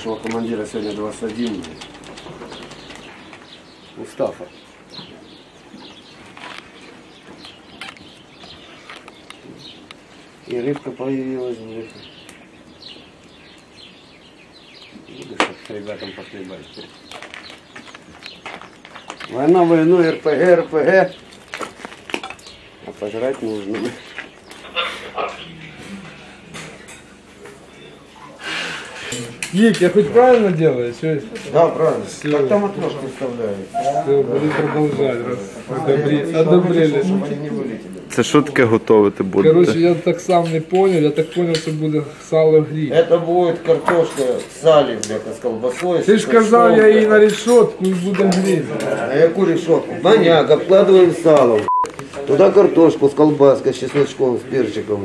нашего командира сегодня 21. Мустафа. И рыбка появилась. Видишь, как с ребятам похлебать. Война войну, РПГ, РПГ. А пожрать нужно. Ник, я хоть правильно делаю? Все, Да, правильно. Всё. Как там отложку вставляют? все, будем продолжать, раз одобри- одобрили. Чтобы они не вылетели. Це що таке готовити будете? Короче, я так сам не понял, я так понял, що буде сало гриль. Это будет картошка в сале, блядь, с колбасой. Ти с ж казав, я перцом, її на блядь. решетку і буде гриль. А яку решетку? Баняк, обкладываем салом. Туда картошку с колбаской, с чесночком, с перчиком.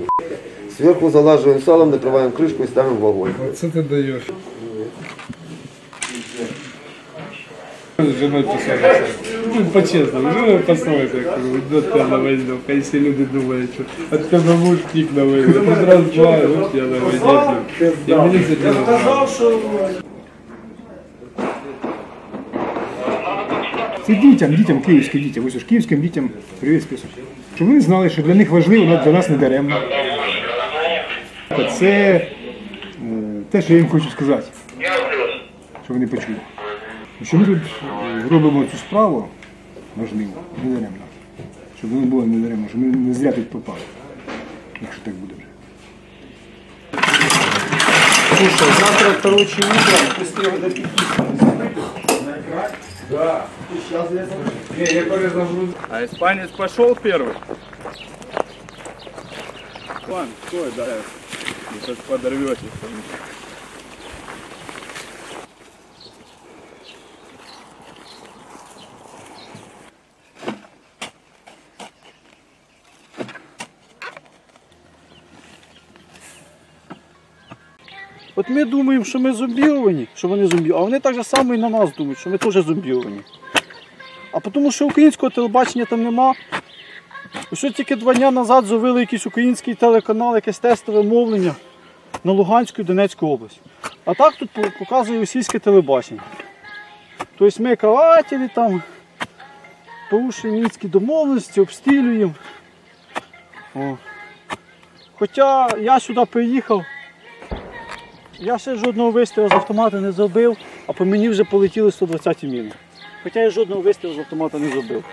Сверху залаживаем салом, накрываем крышку и ставим в огонь. Оце ти даєш. З жіною посадиться. Ну, по-чесному, жіною посадиться, я кажу, до тебе на війну. Хай всі люди думають, що від тебе мужик на війну. Тут раз, два, от я на війні. І мені це діло. нравиться. Це дітям, дітям, київським дітям, ось ж київським дітям привіт список. Щоб вони знали, що для них важливо, але для нас не даремно. Це е, те, що я їм хочу сказати, щоб вони почули. Що ми тут е, робимо цю справу важливо, не даремно. Щоб вони було не даремно, щоб ми не зря тут попали, якщо так буде вже. Слушай, завтра, короче, утром быстрее до А испанец пошел первый? Ван, стой, да. Вы сейчас подорветесь. От ми думаємо, що ми зомбіровані, що вони зомбіровані, а вони так само і на нас думають, що ми теж зомбіровані. А тому що українського телебачення там нема. Що тільки два дні назад зовили якийсь український телеканал, якесь тестове мовлення на Луганську і Донецьку область. А так тут показує російське телебачення. Тобто ми карателі там, порушуємо мінські домовленості, обстрілюємо. О. Хоча я сюди приїхав. Я ще жодного вистрілу з автомата не зробив, а по мені вже полетіли 120 міни. Хоча я жодного вистрілу з автомата не зробив.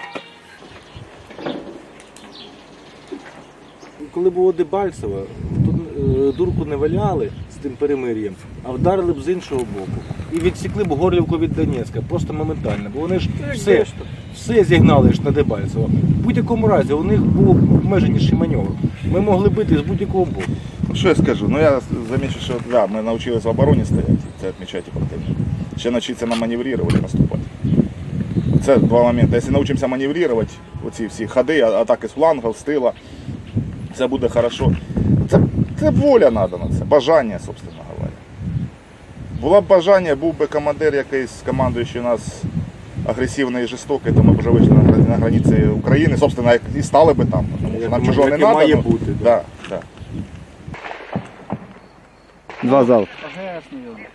Коли було Дебальцево, тут е, дурку не валяли з тим перемир'ям, а вдарили б з іншого боку. І відсікли б Горлівку від Донецька, просто моментально. Бо вони ж все, все зігнали ж на Дебальцево. В будь-якому разі у них був обмеженіший маневр. Ми могли бити з будь-якого боку. Що я скажу? Ну я замічу, що да, ми навчилися в обороні стояти, це відмічати противника. Ще навчитися нам маневрувати наступати. Це два моменти. Якщо навчимося маневрувати, оці всі ходи, атаки з флангів, з тила, це буде хорошо. Це, це воля треба на це, бажання, собственно говоря. Було б бажання, був би командир якийсь командуючий нас агресивний і жорстокий, то ми б вже вийшли на, на границі України, собственно, як і стали би там. Тому що нам чужого не треба. має ну, бути, Да, да. Два залпи. АГС не йде.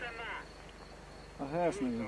АГС не йде.